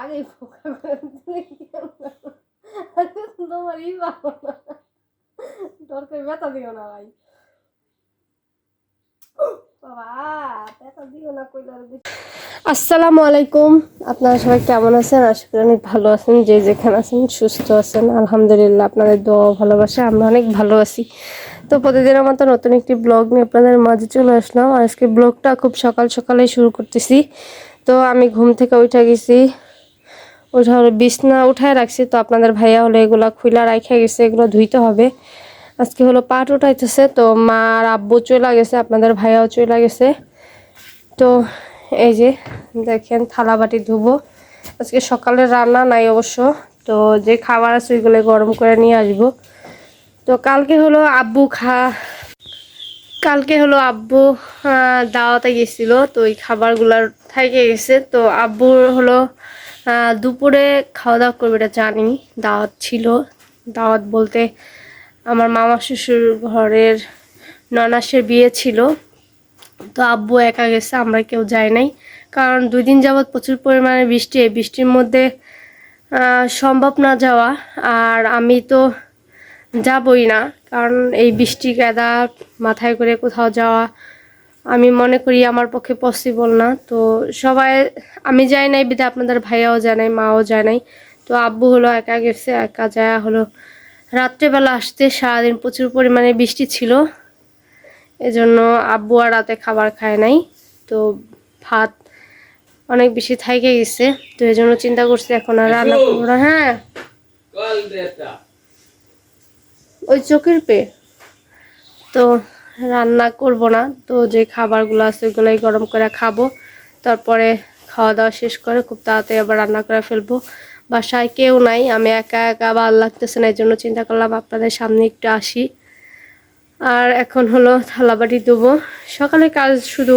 আগে হবে? তোমারই পাবো না দিও না ভাই আসসালামু আলাইকুম আপনারা সবাই কেমন আছেন? আশা করি অনেক ভালো আছেন। যে যেখানে আছেন, সুস্থ আছেন। আলহামদুলিল্লাহ, আপনাদের দোয়া ভালোবাসা, আমরা অনেক ভালো আছি। তো প্রতিদিনের মতো নতুন একটি ব্লগ নিয়ে আপনাদের মাঝে চলে আসলাম। আজকে ব্লগটা খুব সকাল সকালে শুরু করতেছি। তো আমি ঘুম থেকে উঠে গেছি। ওঠা হলো বিছনা উঠায় রাখছি, তো আপনাদের ভাইয়া হলো এগুলা খুইলা রাখা গেছে, এগুলো ধুইতে হবে। আজকে হলো পাট উঠাইতেছে, তো মা আর আব্বু চলে গেছে, আপনাদের ভাইয়াও চলে গেছে। তো এই যে দেখেন থালা বাটি ধুবো। আজকে সকালে রান্না নাই অবশ্য, তো যে খাবার আছে ওইগুলো গরম করে নিয়ে আসব। তো কালকে হলো আব্বু খা, কালকে হলো আব্বু দাওয়াতে গেছিল, তো ওই খাবারগুলার থেকে গেছে। তো আব্বুর হলো দুপুরে খাওয়া দাওয়া করবে, এটা জানি। দাওয়াত ছিল। দাওয়াত বলতে আমার মামা শ্বশুর ঘরের ননাসের বিয়ে ছিল। তো আব্বু একা গেছে, আমরা কেউ যাই নাই। কারণ দুই দিন যাবৎ প্রচুর পরিমাণে বৃষ্টি, এই বৃষ্টির মধ্যে সম্ভব না যাওয়া। আর আমি তো যাবই না, কারণ এই বৃষ্টি কাদা মাথায় করে কোথাও যাওয়া আমি মনে করি আমার পক্ষে পসিবল না। তো সবাই আমি যাই নাই বিদে আপনাদের ভাইয়াও যায় নাই মাও যায় নাই। তো আব্বু হলো একা গেছে একা যায় হলো রাত্রেবেলা আসতে সারাদিন প্রচুর পরিমাণে বৃষ্টি ছিল। এজন্য আব্বু আর রাতে খাবার খায় নাই। তো ভাত অনেক বেশি থাইকে গেছে। তো এই জন্য চিন্তা করছি এখন আর রান্না করব না হ্যাঁ। ওই চোখের পে। তো রান্না করব না। তো যে খাবারগুলো আছে ওগুলোই গরম করে খাব। তারপরে খাওয়া দাওয়া শেষ করে খুব তাড়াতাড়ি আবার রান্না করে ফেলব। বাসায় কেউ নাই, আমি একা একা ভালো লাগতেছে না এই জন্য চিন্তা করলাম আপনাদের সামনে একটু আসি। আর এখন হলো থালাবাটি ধোবো। সকালে কাজ শুধু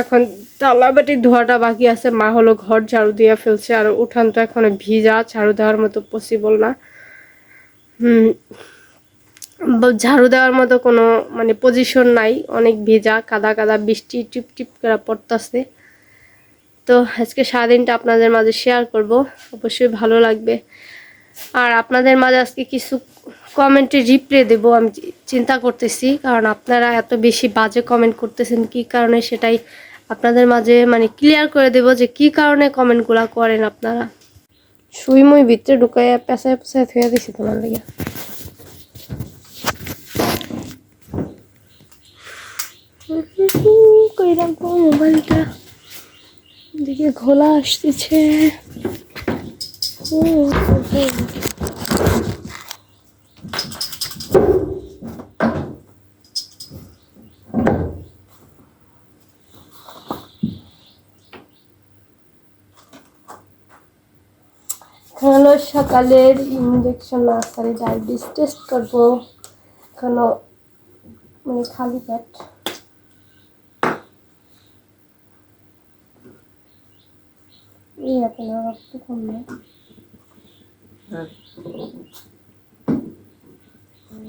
এখন থালাবাটি ধোয়াটা বাকি আছে, মা হলো ঘর ঝাড়ু দিয়ে ফেলছে, আর উঠান তো এখন ভিজা, ঝাড়ু দেওয়ার মতো পসিবল না। হুম ঝাড়ু দেওয়ার মতো কোনো মানে পজিশন নাই। অনেক ভেজা, কাদা কাদা, বৃষ্টি টিপ টিপ করে পড়তেছে। তো আজকে সারাদিনটা আপনাদের মাঝে শেয়ার করব। অবশ্যই ভালো লাগবে। আর আপনাদের মাঝে আজকে কিছু কমেন্টে রিপ্লাই দেবো আমি চিন্তা করতেছি। কারণ আপনারা এত বেশি বাজে কমেন্ট করতেছেন, কি কারণে সেটাই আপনাদের মাঝে মানে ক্লিয়ার করে দেব যে কি কারণে কমেন্টগুলো করেন আপনারা। সুই মুই ভিতরে ঢুকাইয়া পেঁচায় পেঁচায় থুয়ে দিছি তোমার লেগে। কই মোবাইলটা। দিকে ঘোলা আসতেছে। ও, সকালের ইঞ্জেকশন নার্সারি ডায়াবেটিস টেস্ট করব। এখনও মানে খালি পেট। এই আর একটু কম না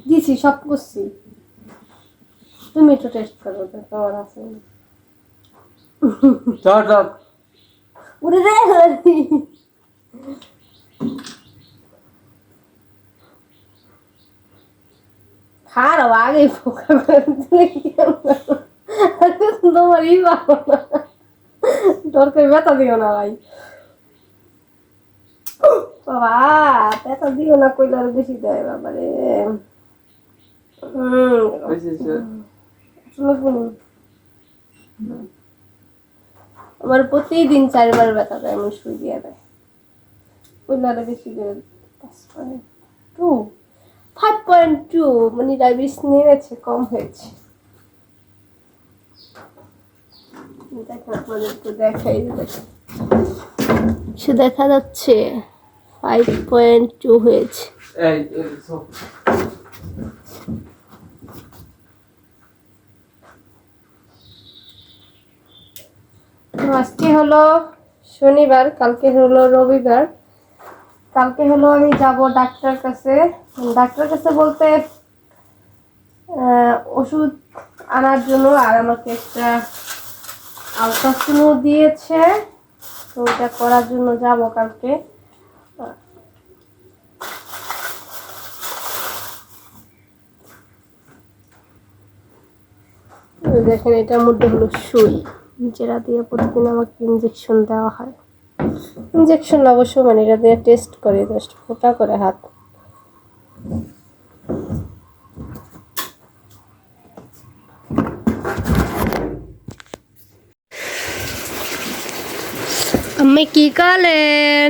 দিছি সব করছি। তুমি একটু টেস্ট করো তো কেমন আছে। Shut up. উড়ে রে খারাপ আগে পোকা করে দিলে কি হবে? দরকার ব্যথা দিও না ভাই। বাবা ব্যথা দিও না কইলে আরও বেশি দেয় বাবা রে আমার প্রতিদিন চারবার ব্যথা দেয় এমন শুই দিয়ে। দেয় কইলে আরও বেশি করে টু ফাইভ পয়েন্ট টু মানে ডায়াবেটিস নেমেছে কম হয়েছে দেখেন আপনাদেরকে দেখাই সে দেখা যাচ্ছে ফাইভ পয়েন্ট টু হয়েছে। আজকে হলো শনিবার কালকে হলো রবিবার। কালকে হলো আমি যাব ডাক্তার কাছে। ডাক্তার কাছে বলতে আহ, ওষুধ আনার জন্য আর আমাকে একটা আলট্রাসোনো দিয়েছে। তো ওটা করার জন্য যাব কালকে। দেখেন এটার মধ্যে হলো সুই। যেটা দিয়ে প্রতিদিন আমাকে ইঞ্জেকশন দেওয়া হয়। ইঞ্জেকশন অবশ্য মানে এটা দিয়ে টেস্ট করে জাস্ট ফোটা করে হাত। আমি কি করলেন?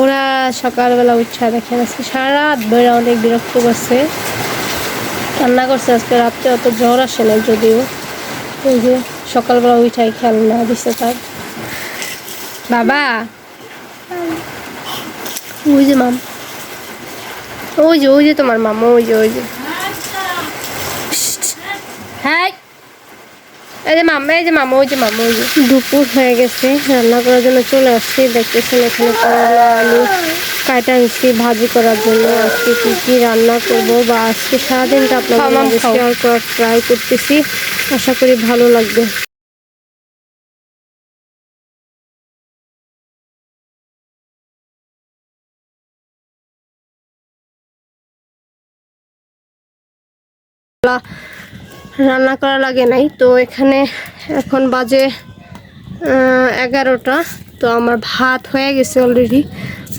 ওরা সকালবেলা উঠছে, দেখেন আজকে সারা রাত অনেক বিরক্ত করছে। রান্না করছে, আজকে রাত্রে অত জ্বর আসে না যদিও। ওই যে, সকালবেলা উঠাই খেয়াল না দিচ্ছে তার। বাবা! ওই যে মাম, ওই যে ওই যে তোমার মামা, ওই যে ওই যে হ্যাঁ এই যে মামা এই যে মামা ওই যে মামা ওই যে। দুপুর হয়ে গেছে রান্না করার জন্য চলে আসছি। দেখতেছেন এখানে করলা আলু কাটা আনছি ভাজি করার জন্য। আজকে কি কি রান্না করব বা আজকে সারাদিনটা আপনাদের শেয়ার করার ট্রাই করতেছি। আশা করি ভালো লাগবে। রান্না করা লাগে নাই। তো এখানে এখন বাজে এগারোটা। তো আমার ভাত হয়ে গেছে অলরেডি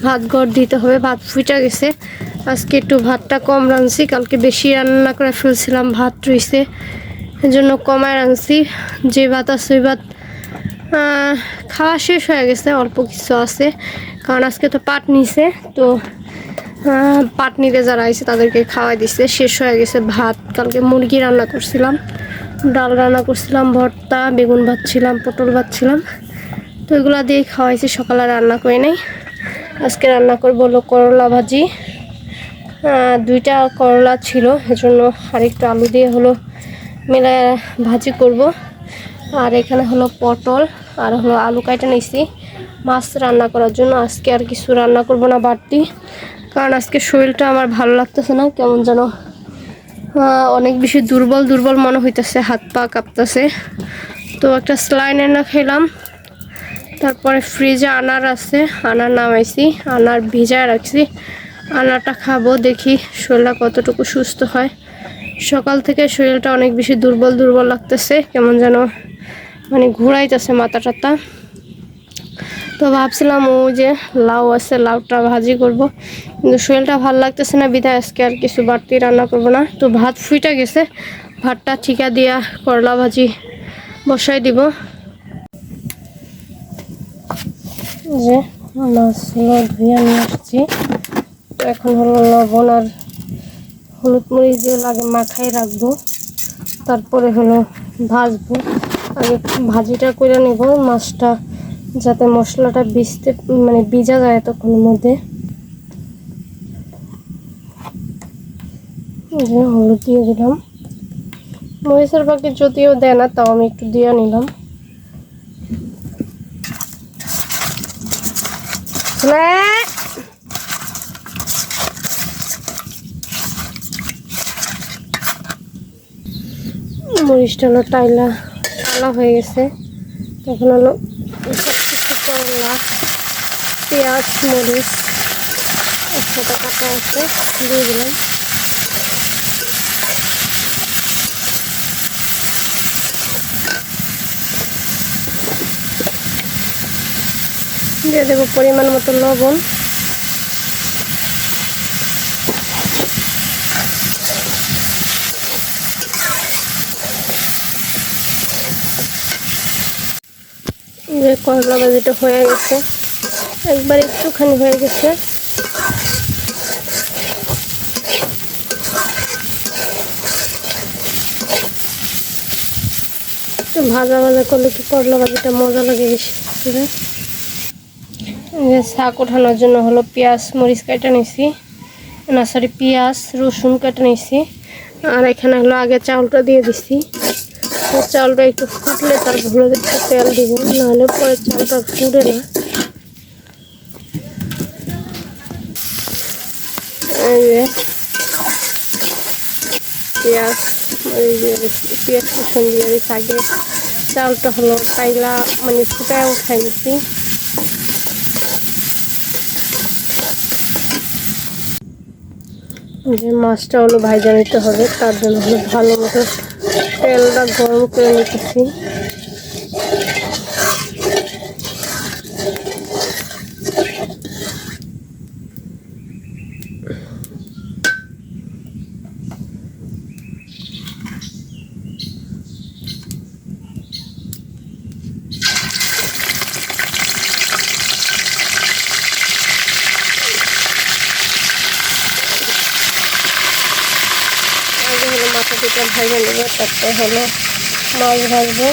ভাত গড় দিতে হবে, ভাত ফুটে গেছে। আজকে একটু ভাতটা কম রাঁধছি, কালকে বেশি রান্না করে ফেলছিলাম, ভাত রইছে। এজন্য কমায় রাঁধছি। যে ভাত আছে ওই ভাত খাওয়া শেষ হয়ে গেছে, অল্প কিছু আছে। কারণ আজকে তো পাট নিছে, তো পাট নিতে যারা আছে তাদেরকে খাওয়াই দিছে। শেষ হয়ে গেছে ভাত। কালকে মুরগি রান্না করছিলাম। ডাল রান্না করছিলাম, ভর্তা, বেগুন ভাজছিলাম, পটল ভাজছিলাম। তো এগুলো দিয়ে খাওয়াইছি, সকালে রান্না করে নাই। আজকে রান্না করব হলো করলা ভাজি। দুইটা করলা ছিল, এজন্য আরেকটু আলু দিয়ে হলো মেলে ভাজি করব। আর এখানে হলো পটল, আর হলো আলু কাটা নিছি। মাছ রান্না করার জন্য আজকে আর কিছু রান্না করব না বাড়তি। কারণ আজকে শরীরটা আমার ভালো লাগতেছে না, কেমন যেন অনেক বেশি দুর্বল দুর্বল মনে হইতেছে, হাত পা কাঁপতেছে। তো একটা স্লাইন এনে খেলাম, তারপরে ফ্রিজে আনার আছে, আনার নামাইছি, আনার ভিজায় রাখছি আনারটা খাব, দেখি শরীরটা কতটুকু সুস্থ হয়। সকাল থেকে শরীরটা অনেক বেশি দুর্বল দুর্বল লাগতেছে, কেমন যেন মানে ঘুরাইতেছে মাথা টাতা তো ভাবছিলাম ও যে লাউ আছে, লাউটা ভাজি করব কিন্তু শরীরটা ভালো লাগতেছে না, বিধায় আজকে আর কিছু বাড়তি রান্না করব না। তো ভাত ফুইটা গেছে, ভাতটা ঠিকা দিয়া করলা ভাজি বসাই দিব। যে মাছগুলো ধুয়ে নিয়ে আসছি। তো এখন হলো লবণ আর হলুদ মরিচ দিয়ে লাগে মাখাই রাখব। তারপরে হলো ভাজবো। আগে ভাজিটা করে নেব, মাছটা যাতে মশলাটা ভিজতে মানে ভিজা যায় তখনের মধ্যে। যে হলুদ দিয়ে দিলাম। মরিচের পাখি যদিও দেয় না, তাও আমি একটু দিয়ে নিলাম। মরিচটা টাইলা টালা হয়ে গেছে। তখন হলো করলা পেঁয়াজ, মরিচ, একসাথে কাটা আছে, দিয়ে দিলাম। দিয়ে দেবো পরিমাণ মতো লবণ। যে করলা ভাজিটা হয়ে গেছে, একবার একটুখানি হয়ে গেছে। ভাজা ভাজা করলে কি করলা ভাজিটা মজা লাগে বেশি শাক ওঠানোর জন্য হলো পেঁয়াজ, মরিচ কেটে নিছি। না সরি পেঁয়াজ, রসুন কেটে নিছি। আর এখানে হলো আগে চাউলটা দিয়ে দিছি। চাউলটা একটু ফুটলে তারপর তেল দিব, নাহলে পরে চাউলটা ফুটে না। পেঁয়াজ পেঁয়াজ রসুন দিয়ে দিচ্ছি আগে চালটা হলো পাইলা মানে ফুটায় উঠাই নিছি। যে মাছটা হলো ভাইজা নিতে হবে তার জন্য ভালো মতো তেলটা গরম করে নিতেছি আগে হলো মাথা দুটা ভাজা নেব তাতে হলো মাছ ভাজবো।